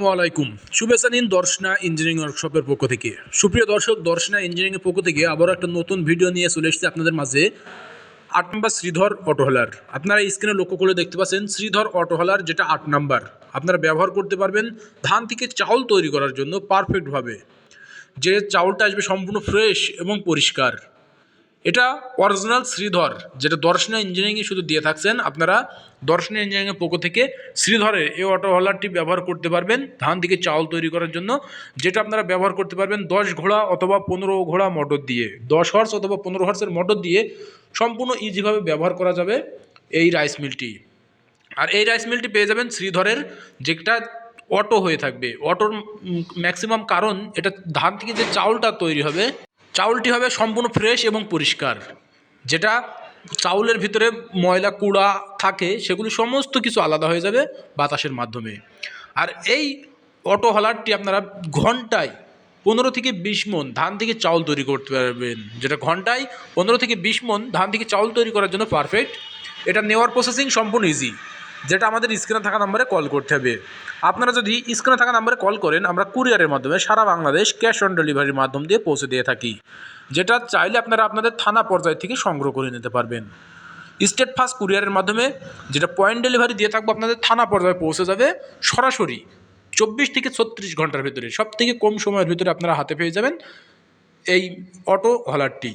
আসসালামু আলাইকুম শুভেচ্ছা নিন দর্শনা ইঞ্জিনিয়ারিং ওয়ার্কশপের পক্ষ থেকে। সুপ্রিয় দর্শক, দর্শনা ইঞ্জিনিয়ারিংয়ের পক্ষ থেকে আবারও একটা নতুন ভিডিও নিয়ে চলে এসেছি আপনাদের মাঝে। আট নম্বর শ্রীধর অটোহলার। আপনারা স্ক্রিনে লক্ষ্য করে দেখতে পাচ্ছেন, শ্রীধর অটোহলার যেটা আট নাম্বার। আপনারা ব্যবহার করতে পারবেন ধান থেকে চাউল তৈরি করার জন্য পারফেক্টভাবে যে চাউলটা আসবে সম্পূর্ণ ফ্রেশ এবং পরিষ্কার। এটা অরিজিনাল শ্রীধর, যেটা দর্শনা ইঞ্জিনিয়ারিংয়ে শুধু দিয়ে থাকছেন। আপনারা দর্শনা ইঞ্জিনিয়ারিংয়ের পক্ষ থেকে শ্রীধরের এই অটো হলারটি ব্যবহার করতে পারবেন, ধান থেকে চাউল তৈরি করার জন্য, যেটা আপনারা ব্যবহার করতে পারবেন দশ ঘোড়া অথবা পনেরো ঘোড়া মোটর দিয়ে। দশ হর্স অথবা পনেরো হর্সের মোটর দিয়ে সম্পূর্ণ ইজিভাবে ব্যবহার করা যাবে এই রাইস মিলটি আর এই রাইস মিলটি পেয়ে যাবেন শ্রীধরের যেটা অটো হয়ে থাকবে। অটোর ম্যাক্সিমাম কারণ, এটা ধান থেকে যে চাউলটা তৈরি হবে চাউলটি হবে সম্পূর্ণ ফ্রেশ এবং পরিষ্কার। যেটা চাউলের ভিতরে ময়লা, কুড়া থাকে, সেগুলি সমস্ত কিছু আলাদা হয়ে যাবে বাতাসের মাধ্যমে। আর এই অটো হলারটি আপনারা ঘন্টায় পনেরো থেকে বিশ মন ধান থেকে চাউল তৈরি করতে পারবেন। যেটা ঘন্টায় পনেরো থেকে বিশ মন ধান থেকে চাউল তৈরি করার জন্য পারফেক্ট এটা নেওয়ার প্রসেসিং সম্পূর্ণ ইজি যেটা আমাদের স্ক্রিনে থাকা নাম্বারে কল করতে হবে। আপনারা যদি স্ক্রিনে থাকা নাম্বারে কল করেন, আমরা কুরিয়ারের মাধ্যমে সারা বাংলাদেশ ক্যাশ অন ডেলিভারির মাধ্যম দিয়ে পৌঁছে দিয়ে থাকি। যেটা চাইলে আপনারা আপনাদের থানা পর্যায় থেকে সংগ্রহ করে নিতে পারবেন। স্টেট ফাস্ট কুরিয়ারের মাধ্যমে যেটা পয়েন্ট ডেলিভারি দিয়ে থাকব, আপনাদের থানা পর্যায়ে পৌঁছে যাবে সরাসরি চব্বিশ থেকে ছত্রিশ ঘণ্টার ভিতরে। সব থেকে কম সময়ের ভিতরে আপনারা হাতে পেয়ে যাবেন এই অটো হলারটি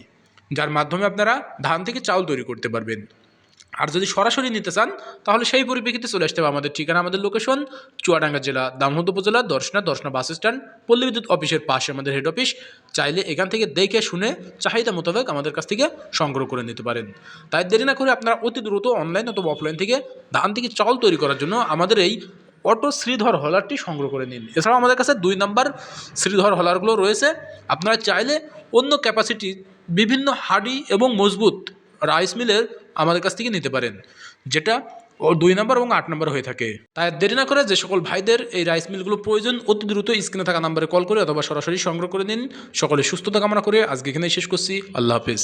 যার মাধ্যমে আপনারা ধান থেকে চাউল তৈরি করতে পারবেন। আর যদি সরাসরি নিতে চান, তাহলে সেই পরিপ্রেক্ষিতে চলে আসতে হবে আমাদের ঠিকানা, আমাদের লোকেশন চুয়াডাঙ্গা জেলা দামোহদ উপজেলা, দর্শনা দর্শনা বাস স্ট্যান্ড, পল্লী বিদ্যুৎ অফিসের পাশে আমাদের হেড অফিস চাইলে এখান থেকে দেখে শুনে চাহিদা মোতাবেক আমাদের কাছ থেকে সংগ্রহ করে নিতে পারেন। তাই দেরি না করে আপনারা অতি দ্রুত অনলাইন অথবা অফলাইন থেকে ধান থেকে চাউল তৈরি করার জন্য আমাদের এই অটো শ্রীধর হলারটি সংগ্রহ করে নিন। এছাড়াও আমাদের কাছে দুই নাম্বার শ্রীধর হলারগুলো রয়েছে। আপনারা চাইলে অন্য ক্যাপাসিটি বিভিন্ন হাডি এবং মজবুত রাইস মিলের আমাদের কাছ থেকে নিতে পারেন, যেটা ও দুই নম্বর এবং আট নম্বর হয়ে থাকে। তাই দেরি না করে যে সকল ভাইদের এই রাইস মিলগুলো প্রয়োজন, অতি দ্রুত স্ক্রিনে থাকা নাম্বারে কল করে অথবা সরাসরি সংগ্রহ করে নিন। সকলে সুস্থতা কামনা করে আজকে এখানেই শেষ করছি। আল্লাহ হাফিজ।